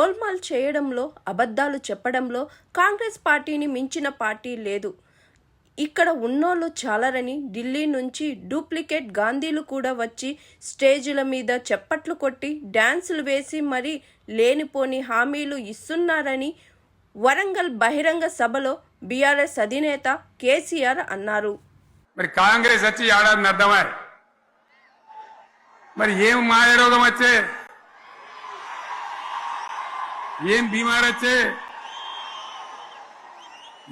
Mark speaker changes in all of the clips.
Speaker 1: గోల్మాల్ చేయడంలో అబద్ధాలు చెప్పడంలో కాంగ్రెస్ పార్టీని మించిన పార్టీ లేదు. ఇక్కడ ఉన్నోళ్ళు చాలరని ఢిల్లీ నుంచి డూప్లికేట్ గాంధీలు కూడా వచ్చి స్టేజీల మీద చెప్పట్లు కొట్టి డ్యాన్సులు వేసి మరీ లేనిపోని హామీలు ఇస్తున్నారని వరంగల్ బహిరంగ సభలో బీఆర్ఎస్ అధినేత కేసీఆర్ అన్నారు.
Speaker 2: మరి కాంగ్రెస్ వచ్చి ఏడాది అర్థమా మరి ఏం మాయరోగం వచ్చే? ఏం బీమార్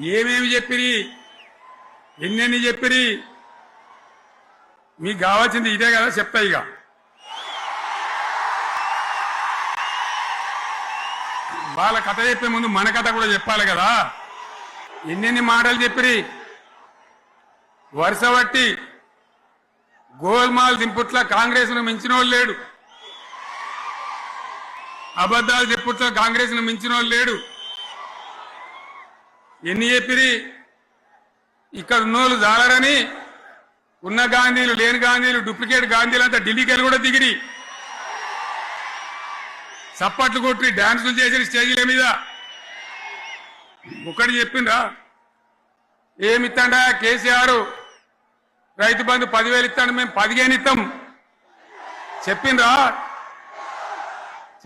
Speaker 2: ఏమేమి చెప్పిరి? ఎన్నెన్ని చెప్పిరి? మీకు కావాల్సింది ఇదే కదా చెప్తా ఇక. వాళ్ళ కథ చెప్పే ముందు మన కథ కూడా చెప్పాలి కదా. ఎన్నెన్ని మాటలు చెప్పిరి? వరుస బట్టి గోల్మాల్ దింపుట్ల కాంగ్రెస్ను మించిన వాళ్ళు లేడు. అబద్ధాలు చెప్పుట్ల కాంగ్రెస్ను మించిన వాళ్ళు లేడు. ఎన్ని చెప్పిరి? ఇక్కడ ఉన్నోళ్ళు జాలరని ఉన్న గాంధీలు లేని గాంధీలు డూప్లికేట్ గాంధీలు అంతా ఢిల్లీకి కూడా దిగిరి. చప్పట్లు కొట్టి డాన్సులు చేసిన స్టేజీల మీద. ఒకటి చెప్పిండ్రా? ఏమిత్తాడా కేసీఆర్? రైతు బంధు పదివేలు ఇస్తాడు మేము పదిహేను ఇస్తాం చెప్పిండ్రా?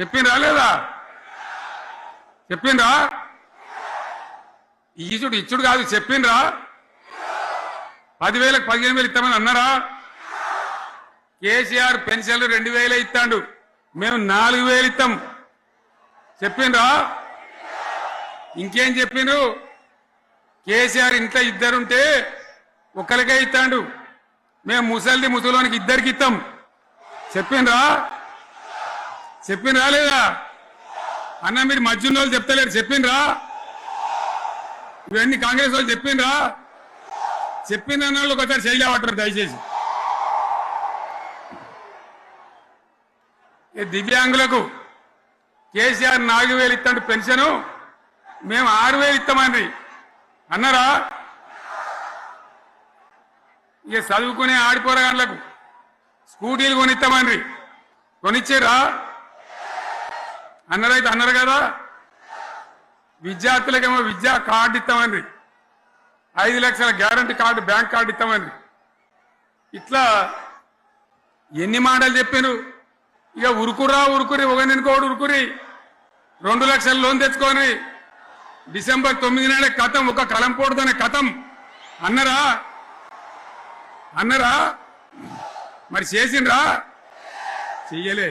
Speaker 2: చెప్పిండ్రా లేదా? చెప్పిండ్రా? ఈచుడు ఇచ్చుడు కాదు చెప్పిండ్రా? పదివేలకు పదిహేను వేలు ఇస్తామని అన్నారా? కేసీఆర్ పెన్షన్లు రెండు వేలే ఇస్తాడు. మేము నాలుగు వేలు ఇస్తాం. చెప్పిండ్రా? ఇంకేం చెప్పిండ్రు? కేసీఆర్ ఇంట్లో ఇద్దరుంటే ఒక్కరికే ఇస్తాడు. మేము ముసలిది ముసలోనికి ఇద్దరికి ఇస్తాం. చెప్పిండ్రా? చెప్పిన రాలేదా అన్న మీరు మధ్యన్న వాళ్ళు చెప్తలేరు చెప్పినరా ఇవన్నీ కాంగ్రెస్ వాళ్ళు చెప్పినరా చెప్పిన వాళ్ళు ఒకసారి చేయలేవటారు దయచేసి. దివ్యాంగులకు కేసీఆర్ నాలుగు వేలు ఇస్తాడు పెన్షను మేము ఆరు వేలు ఇస్తామండి. అన్నారా? ఇక చదువుకునే ఆడిపోరగాళ్ళకు స్కూటీలు కొనిస్తామండ్రి కొనిచ్చారా? అన్నరైతే అన్నారు కదా? విద్యార్థులకేమో విద్యా కార్డు ఇస్తామండి ఐదు లక్షల గ్యారంటీ కార్డు బ్యాంక్ కార్డు ఇస్తామండి ఇట్లా ఎన్ని మాటలు చెప్పాను ఇక ఉరుకురా ఉరుకురి ఒకరినికోడు ఉరుకురి. రెండు లక్షల లోన్ తెచ్చుకొని డిసెంబర్ తొమ్మిది నాడే కథం ఒక కలం పోడుదనే కథం. అన్నరా? అన్నరా? మరి చేసిండ్రా? చెయ్యలే.